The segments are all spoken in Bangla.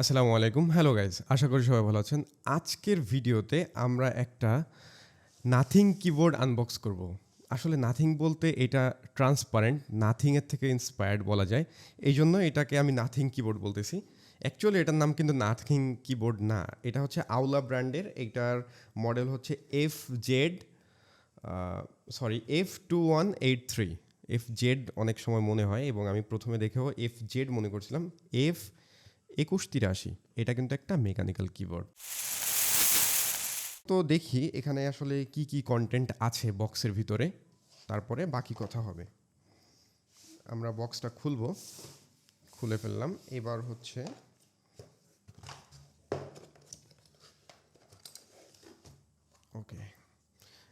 আসসালামু আলাইকুম। হ্যালো গাইজ আশা করি সবাই ভালো আছেন। আজকের ভিডিওতে আমরা একটা নাথিং কিবোর্ড আনবক্স করব। আসলে নাথিং বলতে এটা ট্রান্সপারেন্ট নাথিংয়ের থেকে ইন্সপায়ার্ড বলা যায়। এই জন্য এটাকে আমি নাথিং কিবোর্ড বলতেছি। অ্যাকচুয়ালি এটার নাম কিন্তু নাথিং কিবোর্ড না। এটা হচ্ছে আউলা ব্র্যান্ডের। এটার মডেল হচ্ছে F Z sorry F two one eight three F Z অনেক সময় মনে হয় এবং আমি প্রথমে দেখেও এফ জেড মনে করছিলাম। এফ একুশ তিরাশি। এটা কিন্তু একটা মেকানিক্যাল কিবোর্ড তো দেখি এখানে আসলে কি কি কন্টেন্ট আছে বক্সের ভিতরে। তারপরে বাকি কথা হবে। আমরা বক্সটা খুলব। খুলে ফেললাম। এবার হচ্ছে ওকে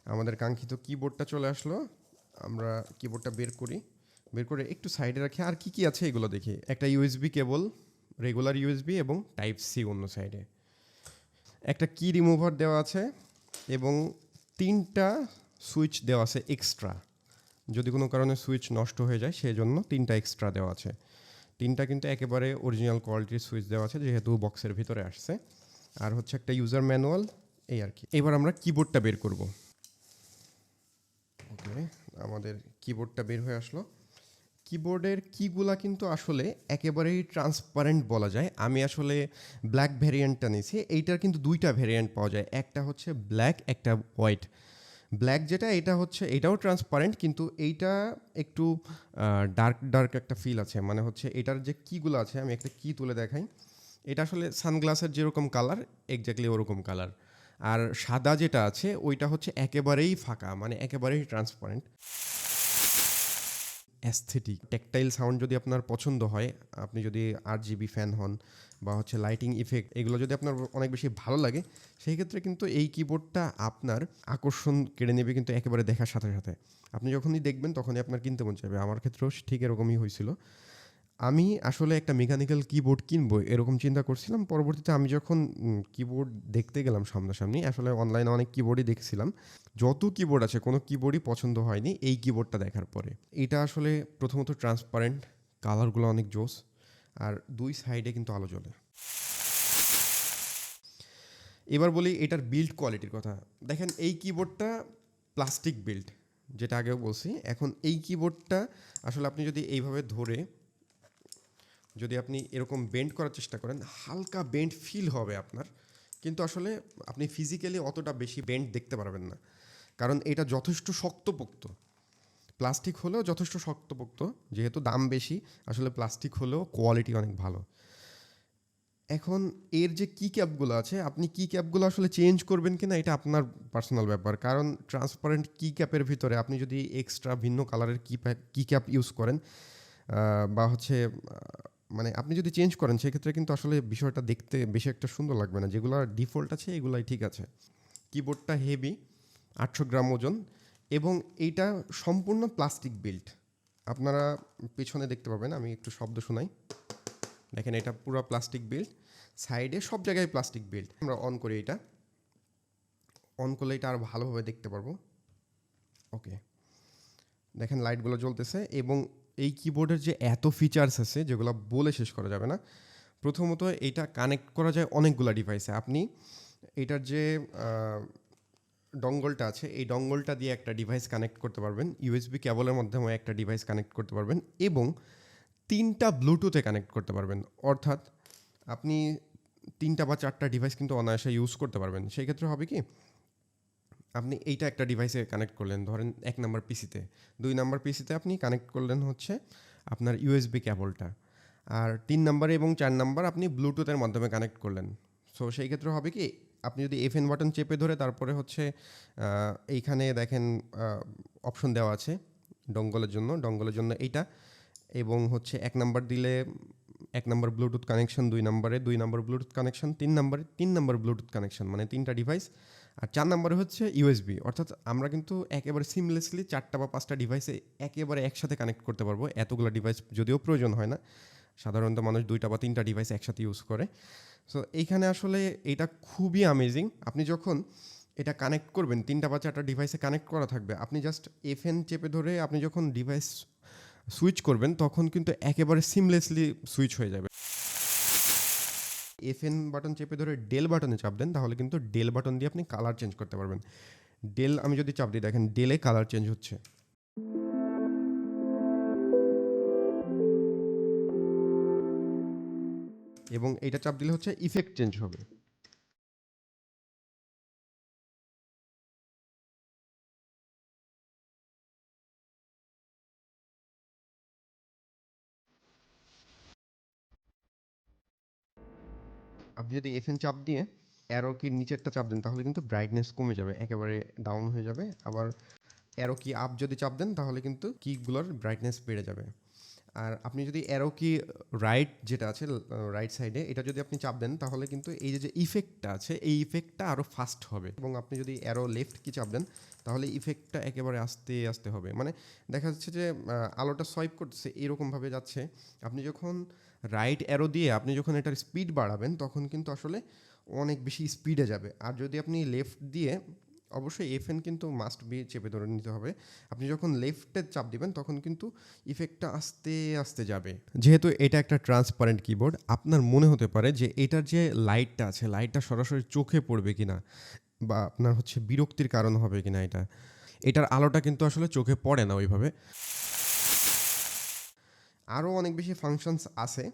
আমাদের কাঙ্ক্ষিত কিবোর্ডটা চলে আসলো। আমরা কিবোর্ডটা বের করি। বের করে একটু সাইডে রাখি। আর কি কি আছে এগুলো দেখি? একটা ইউএসবি কেবল রেগুলার ইউএসবি এবং টাইপ সি অন্য সাইডে একটা কি রিমুভার দেওয়া আছে এবং তিনটা সুইচ দেওয়া আছে এক্সট্রা যদি কোনো কারণে সুইচ নষ্ট হয়ে যায় সেই জন্য তিনটা এক্সট্রা দেওয়া আছে। তিনটা কিন্তু একেবারে অরিজিনাল কোয়ালিটির সুইচ দেওয়া আছে, যেহেতু বক্সের ভিতরে আসছে। আর হচ্ছে একটা ইউজার ম্যানুয়াল এই আর কি। এবার আমরা কিবোর্ডটা বের করব। ওকে আমাদের কিবোর্ডটা বের হয়ে আসলো। কিবোর্ডের কিগুলা কিন্তু আসলে একেবারেই ট্রান্সপারেন্ট বলা যায়। আমি আসলে ব্ল্যাক ভ্যারিয়েন্টটা নিয়েছি। এইটার কিন্তু দুইটা ভ্যারিয়েন্ট পাওয়া যায়। একটা হচ্ছে ব্ল্যাক একটা হোয়াইট ব্ল্যাক যেটা, এটা হচ্ছে, এটাও ট্রান্সপারেন্ট কিন্তু এইটা একটু ডার্ক ডার্ক একটা ফিল আছে। মানে হচ্ছে, এটার যে কিগুলো আছে, আমি একটা কি তুলে দেখাই। এটা আসলে সানগ্লাসের যেরকম কালার এক্স্যাক্টলি ওরকম কালার আর সাদা যেটা আছে, ওইটা হচ্ছে একেবারেই ফাঁকা মানে একেবারেই ট্রান্সপারেন্ট অ্যাস্থেটিক টেকটাইল সাউন্ড যদি আপনার পছন্দ হয়, আপনি যদি আর জিবি ফ্যান হন বা হচ্ছে লাইটিং ইফেক্ট এগুলো যদি আপনার অনেক বেশি ভালো লাগে, সেই ক্ষেত্রে কিন্তু এই কিবোর্ডটা আপনার আকর্ষণ কেড়ে নেবে কিন্তু একেবারে দেখার সাথে সাথে। আপনি যখনই দেখবেন তখনই আপনার কিনতে মন চাইবে। আমার ক্ষেত্রেও ঠিক এরকমই হয়েছিল। আমি আসলে একটা মেকানিক্যাল কিবোর্ড কিনবো, এরকম চিন্তা করছিলাম। পরবর্তীতে আমি যখন কিবোর্ড দেখতে গেলাম সামনাসামনি, আসলে অনলাইনে অনেক কিবোর্ডই দেখছিলাম। যত কিবোর্ড আছে, কোনো কিবোর্ডই পছন্দ হয়নি এই কিবোর্ডটা দেখার পরে। এটা আসলে প্রথমত ট্রান্সপারেন্ট কালারগুলো অনেক জোস, আর দুই সাইডে কিন্তু আলো জ্বলে। এবার বলি এটার বিল্ড কোয়ালিটির কথা। দেখেন, এই কিবোর্ডটা প্লাস্টিক বিল্ড যেটা আগেও বলছি। এখন এই কিবোর্ডটা আসলে আপনি যদি এইভাবে ধরে যদি আপনি এরকম বেন্ড করার চেষ্টা করেন, হালকা বেন্ড ফিল হবে আপনার। কিন্তু আসলে আপনি ফিজিক্যালি অতটা বেশি বেন্ড দেখতে পারবেন না। কারণ এটা যথেষ্ট শক্তপোক্ত। প্লাস্টিক হলেও যথেষ্ট শক্তপোক্ত, যেহেতু দাম বেশি, আসলে প্লাস্টিক হলেও কোয়ালিটি অনেক ভালো। এখন এর যে কি ক্যাপগুলো আছে, আপনি কি ক্যাপগুলো আসলে চেঞ্জ করবেন কিনা, এটা আপনার পার্সোনাল ব্যাপার। কারণ ট্রান্সপারেন্ট কি ক্যাপের ভিতরে আপনি যদি এক্সট্রা ভিন্ন কালারের কি কি ক্যাপ ইউজ করেন বা হচ্ছে মানে আপনি যদি চেঞ্জ করেন, সেক্ষেত্রে কিন্তু আসলে বিষয়টা দেখতে বেশি একটা সুন্দর লাগবে না। যেগুলো ডিফল্ট আছে, এগুলাই ঠিক আছে। কিবোর্ডটা হেভি আটশো গ্রাম ওজন এবং এইটা সম্পূর্ণ প্লাস্টিক বিল্ড আপনারা পেছনে দেখতে পাবেন, আমি একটু শব্দ শোনাই। দেখেন, এটা পুরো প্লাস্টিক বিল্ড সাইডে সব জায়গায় প্লাস্টিক বিল্ড আমরা অন করি এটা। অন করলে এটা আরও ভালোভাবে দেখতে পারব। ওকে দেখেন লাইটগুলো জ্বলতেছে এবং এই কিবোর্ডের যে এত ফিচার্স আছে, যেগুলো বলে শেষ করা যাবে না, প্রথমত এটা কানেক্ট করা যায় অনেকগুলো ডিভাইসে আপনি এটার যে ডঙ্গলটা আছে, এই ডঙ্গলটা দিয়ে একটা ডিভাইস কানেক্ট করতে পারবেন। ইউএসবি কেবলের মাধ্যমে একটা ডিভাইস কানেক্ট করতে পারবেন এবং তিনটা ব্লুটুথে কানেক্ট করতে পারবেন। অর্থাৎ আপনি তিনটা বা চারটা ডিভাইস কিন্তু অনায়াসে ইউজ করতে পারবেন। সেই ক্ষেত্রে হবে কি আপনি এইটা একটা ডিভাইসে কানেক্ট করলেন। ধরেন এক নাম্বার পিসিতে দুই নাম্বার পিসিতে আপনি কানেক্ট করলেন হচ্ছে আপনার ইউএসবি কেবলটা আর তিন নাম্বার এবং চার নাম্বার আপনি ব্লুটুথের মাধ্যমে কানেক্ট করলেন। সো সেই ক্ষেত্রে হবে কি, আপনি যদি এফ এন বাটন চেপে ধরে তারপরে হচ্ছে এইখানে দেখেন অপশন দেওয়া আছে ডঙ্গলের জন্য। ডঙ্গলের জন্য এইটা। এবং হচ্ছে এক নাম্বার দিলে এক নম্বর ব্লুটুথ কানেকশন দুই নম্বরে, দুই নম্বর ব্লুটুথ কানেকশন তিন নম্বরে, তিন নম্বর ব্লুটুথ কানেকশন মানে তিনটা ডিভাইস আর চার নম্বরে হচ্ছে ইউএসবি অর্থাৎ আমরা কিন্তু একেবারে সিমলেসলি চারটা বা পাঁচটা ডিভাইসে একেবারে একসাথে কানেক্ট করতে পারব। এতগুলো ডিভাইস যদিও প্রয়োজন হয় না, সাধারণত মানুষ দুইটা বা তিনটা ডিভাইস একসাথে ইউজ করে। সো এইখানে আসলে এটা খুবই আমেজিং আপনি যখন এটা কানেক্ট করবেন, তিনটা বা চারটা ডিভাইসে কানেক্ট করা থাকবে, আপনি জাস্ট এফএন চেপে ধরে আপনি যখন ডিভাইস সুইচ করবেন, তখন কিন্তু একেবারে সিমলেসলি সুইচ হয়ে যাবে। এফ এন বাটন চেপে ধরে ডেল বাটনে চাপ দেন, তাহলে কিন্তু ডেল বাটন দিয়ে আপনি কালার চেঞ্জ করতে পারবেন। ডেল আমি যদি চাপ দিই, দেখেন ডেলে কালার চেঞ্জ হচ্ছে। এবং এটা চাপ দিলে হচ্ছে ইফেক্ট চেঞ্জ হবে। যদি এফএন চাপ দিয়ে অ্যারো কি নিচেরটা চাপ দেন, তাহলে কিন্তু ব্রাইটনেস কমে যাবে, একেবারে ডাউন হয়ে যাবে। আবার অ্যারো কি আপ যদি চাপ দেন, তাহলে কিন্তু কিগুলোর ব্রাইটনেস বেড়ে যাবে। আর আপনি যদি অ্যারো কি রাইট যেটা আছে রাইট সাইডে এটা যদি আপনি চাপ দেন, তাহলে কিন্তু এই যে ইফেক্টটা আছে, এই ইফেক্টটা আরও ফাস্ট হবে। এবং আপনি যদি অ্যারো লেফট কি চাপ দেন, তাহলে ইফেক্টটা একেবারে আস্তে আস্তে হবে। মানে দেখা যাচ্ছে যে আলোটা সোয়াইপ করতেছে, এরকমভাবে যাচ্ছে। আপনি যখন রাইট অ্যারো দিয়ে আপনি যখন এটার স্পিড বাড়াবেন, তখন কিন্তু আসলে অনেক বেশি স্পিডে যাবে। আর যদি আপনি লেফট দিয়ে, অবশ্যই এফএন কিন্তু মাস্ট বি চেপে ধরে নিতে হবে। আপনি যখন লেফটে চাপ দিবেন, তখন কিন্তু ইফেক্টটা আস্তে আস্তে যাবে। যেহেতু এটা একটা ট্রান্সপারেন্ট কিবোর্ড আপনার মনে হতে পারে যে এটার যে লাইটটা আছে লাইটটা সরাসরি চোখে পড়বে কি না বা আপনার হচ্ছে বিরক্তির কারণ হবে কি না এটা। এটার আলোটা কিন্তু আসলে চোখে পড়ে না ওইভাবে। আরও অনেক বেশি ফাংশনস আছে।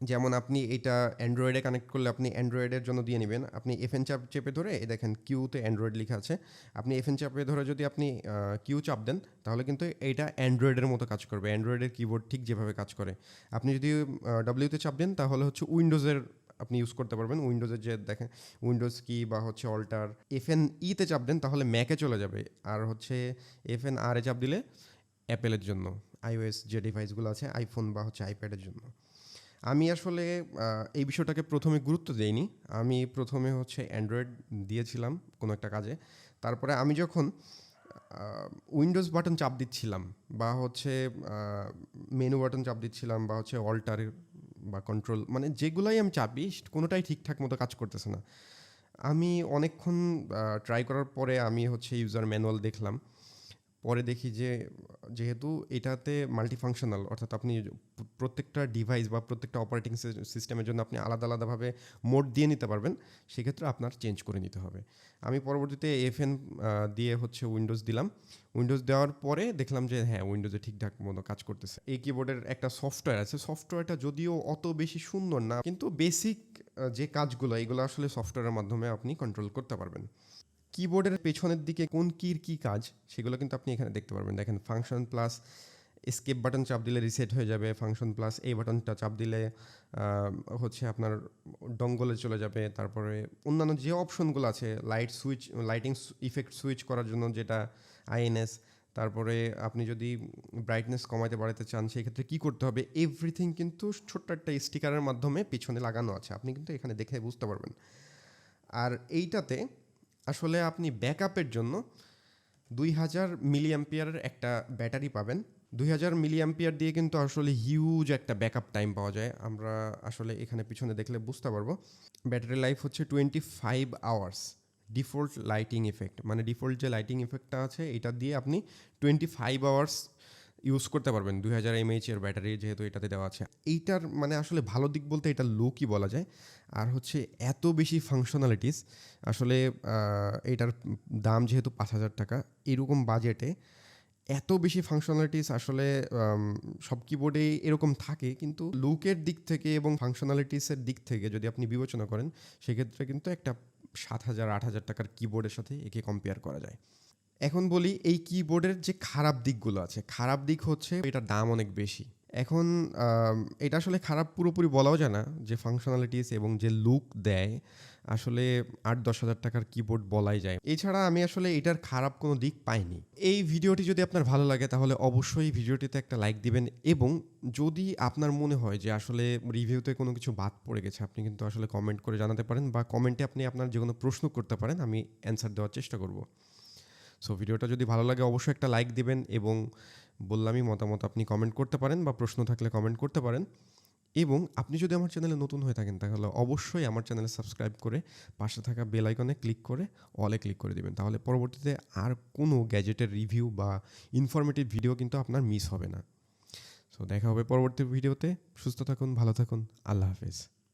যেমন আপনি এটা অ্যান্ড্রয়েডে কানেক্ট করলে আপনি অ্যান্ড্রয়েডের জন্য দিয়ে নেবেন। আপনি এফএন চাপ চেপে ধরে দেখেন কিউতে অ্যান্ড্রয়েড লেখা আছে। আপনি এফএন চাপে ধরে যদি আপনি কিউ চাপ দেন, তাহলে কিন্তু এইটা অ্যান্ড্রয়েডের মতো কাজ করবে। অ্যান্ড্রয়েডের কিবোর্ড ঠিক যেভাবে কাজ করে। আপনি যদি ডাব্লিউতে চাপ দেন, তাহলে হচ্ছে উইন্ডোজের আপনি ইউজ করতে পারবেন। উইন্ডোজের যে দেখেন উইন্ডোজ কি বা হচ্ছে অল্টার এফ এন ইতে চাপ দেন, তাহলে ম্যাকে চলে যাবে। আর হচ্ছে এফ এন আর এ চাপ দিলে অ্যাপেলের জন্য। আইওএস যে ডিভাইসগুলো আছে আইফোন বা হচ্ছে আইপ্যাডের জন্য। আমি আসলে এই বিষয়টাকে প্রথমে গুরুত্ব দেইনি। আমি প্রথমে হচ্ছে অ্যান্ড্রয়েড দিয়েছিলাম কোনো একটা কাজে। তারপরে আমি যখন উইন্ডোজ বাটন চাপ দিচ্ছিলাম বা হচ্ছে মেনু বাটন চাপ দিচ্ছিলাম বা হচ্ছে অল্টার বা কন্ট্রোল মানে যেগুলাই আমি চাপি, কোনোটাই ঠিকঠাক মতো কাজ করতেছে না। আমি অনেকক্ষণ ট্রাই করার পরে আমি হচ্ছে ইউজার ম্যানুয়াল দেখলাম। পরে দেখি যে, যেহেতু এটাতে মাল্টিফাংশনাল অর্থাৎ আপনি প্রত্যেকটা ডিভাইস বা প্রত্যেকটা অপারেটিং সিস্টেমের জন্য আপনি আলাদা আলাদাভাবে মোড দিয়ে নিতে পারবেন, সেক্ষেত্রে আপনার চেঞ্জ করে নিতে হবে। আমি পরবর্তীতে এফএন দিয়ে হচ্ছে উইন্ডোজ দিলাম। উইন্ডোজ দেওয়ার পরে দেখলাম যে হ্যাঁ উইন্ডোজে ঠিকঠাক মতো কাজ করতেছে। এই কিবোর্ডের একটা সফটওয়্যার আছে। সফটওয়্যারটা যদিও অত বেশি সুন্দর না, কিন্তু বেসিক যে কাজগুলো, এগুলো আসলে সফটওয়্যারের মাধ্যমে আপনি কন্ট্রোল করতে পারবেন। কিবোর্ডের পেছনের দিকে কোন কির কি কাজ, সেগুলো কিন্তু আপনি এখানে দেখতে পারবেন। দেখেন ফাংশন প্লাস স্কেপ বাটন চাপ দিলে রিসেট হয়ে যাবে ফাংশন প্লাস এই বাটনটা চাপ দিলে হচ্ছে আপনার ডঙ্গলে চলে যাবে। তারপরে অন্যান্য যে অপশনগুলো আছে light switch lighting effect switch করার জন্য যেটা আইএনএস তারপরে আপনি যদি ব্রাইটনেস কমাতে বাড়াতে চান, সেই ক্ষেত্রে কী করতে হবে? এভরিথিং কিন্তু ছোট্ট একটা স্টিকারের মাধ্যমে পিছনে লাগানো আছে। আপনি কিন্তু এখানে দেখে বুঝতে পারবেন। আর এইটাতে আসলে আপনি ব্যাকআপের জন্য দুই হাজার মিলিয়াম্পিয়ারের একটা ব্যাটারি পাবেন। দুই হাজার মিলিয়াম্পিয়ার দিয়ে কিন্তু আসলে হিউজ একটা ব্যাকআপ টাইম পাওয়া যায়। আমরা আসলে এখানে পিছনে দেখলে বুঝতে পারব। ব্যাটারি লাইফ হচ্ছে twenty five hours default lighting effect মানে ডিফল্ট যে লাইটিং ইফেক্টটা আছে, এটা দিয়ে আপনি টোয়েন্টি ফাইভ আওয়ার্স ইউজ করতে পারবেন। দুই হাজার এমএইচ এর ব্যাটারি যেহেতু এটাতে দেওয়া আছে। এইটার মানে আসলে ভালো দিক বলতে এটা লুকই বলা যায়। আর হচ্ছে এত বেশি ফাংশনালিটিস আসলে এটার দাম যেহেতু পাঁচ হাজার টাকা, এরকম বাজেটে এত বেশি ফাংশনালিটিস আসলে সব কিবোর্ডে এরকম থাকে, কিন্তু লুকের দিক থেকে এবং ফাংশনালিটিসের দিক থেকে যদি আপনি বিবেচনা করেন, সেক্ষেত্রে কিন্তু একটা সাত হাজার, আট হাজার টাকার কিবোর্ডের সাথে একে কম্পেয়ার করা যায়। এখন বলি এই কিবোর্ডের যে খারাপ দিকগুলো আছে। খারাপ দিক হচ্ছে এটার দাম অনেক বেশি। এখন এটা আসলে খারাপ পুরোপুরি বলাও যায় না যে ফাংশনালিটিস এবং যে লুক দেয়, আসলে আট দশ হাজার টাকার কিবোর্ড বলাই যায়। এছাড়া আমি আসলে এটার খারাপ কোনো দিক পাইনি। এই ভিডিওটি যদি আপনার ভালো লাগে, তাহলে অবশ্যই ভিডিওটিতে একটা লাইক দিবেন এবং যদি আপনার মনে হয় যে আসলে রিভিউতে কোনো কিছু বাদ পড়ে গেছে, আপনি কিন্তু আসলে কমেন্ট করে জানাতে পারেন বা কমেন্টে আপনি আপনার যে কোনো প্রশ্ন করতে পারেন, আমি অ্যান্সার দেওয়ার চেষ্টা করব। সো ভিডিওটা যদি ভালো লাগে, অবশ্যই একটা লাইক দিবেন এবং বললামই মতামত আপনি কমেন্ট করতে পারেন বা প্রশ্ন থাকলে কমেন্ট করতে পারেন। এবং আপনি যদি আমার চ্যানেলে নতুন হয়ে থাকেন, তাহলে অবশ্যই আমার চ্যানেলে সাবস্ক্রাইব করে পাশে থাকা বেল আইকনে ক্লিক করে অলে ক্লিক করে দিবেন। তাহলে পরবর্তীতে আর কোনো গ্যাজেটের রিভিউ বা ইনফরমেটিভ ভিডিও কিন্তু আপনার মিস হবে না। সো দেখা হবে পরবর্তী ভিডিওতে সুস্থ থাকুন, ভালো থাকুন। আল্লাহ হাফেজ।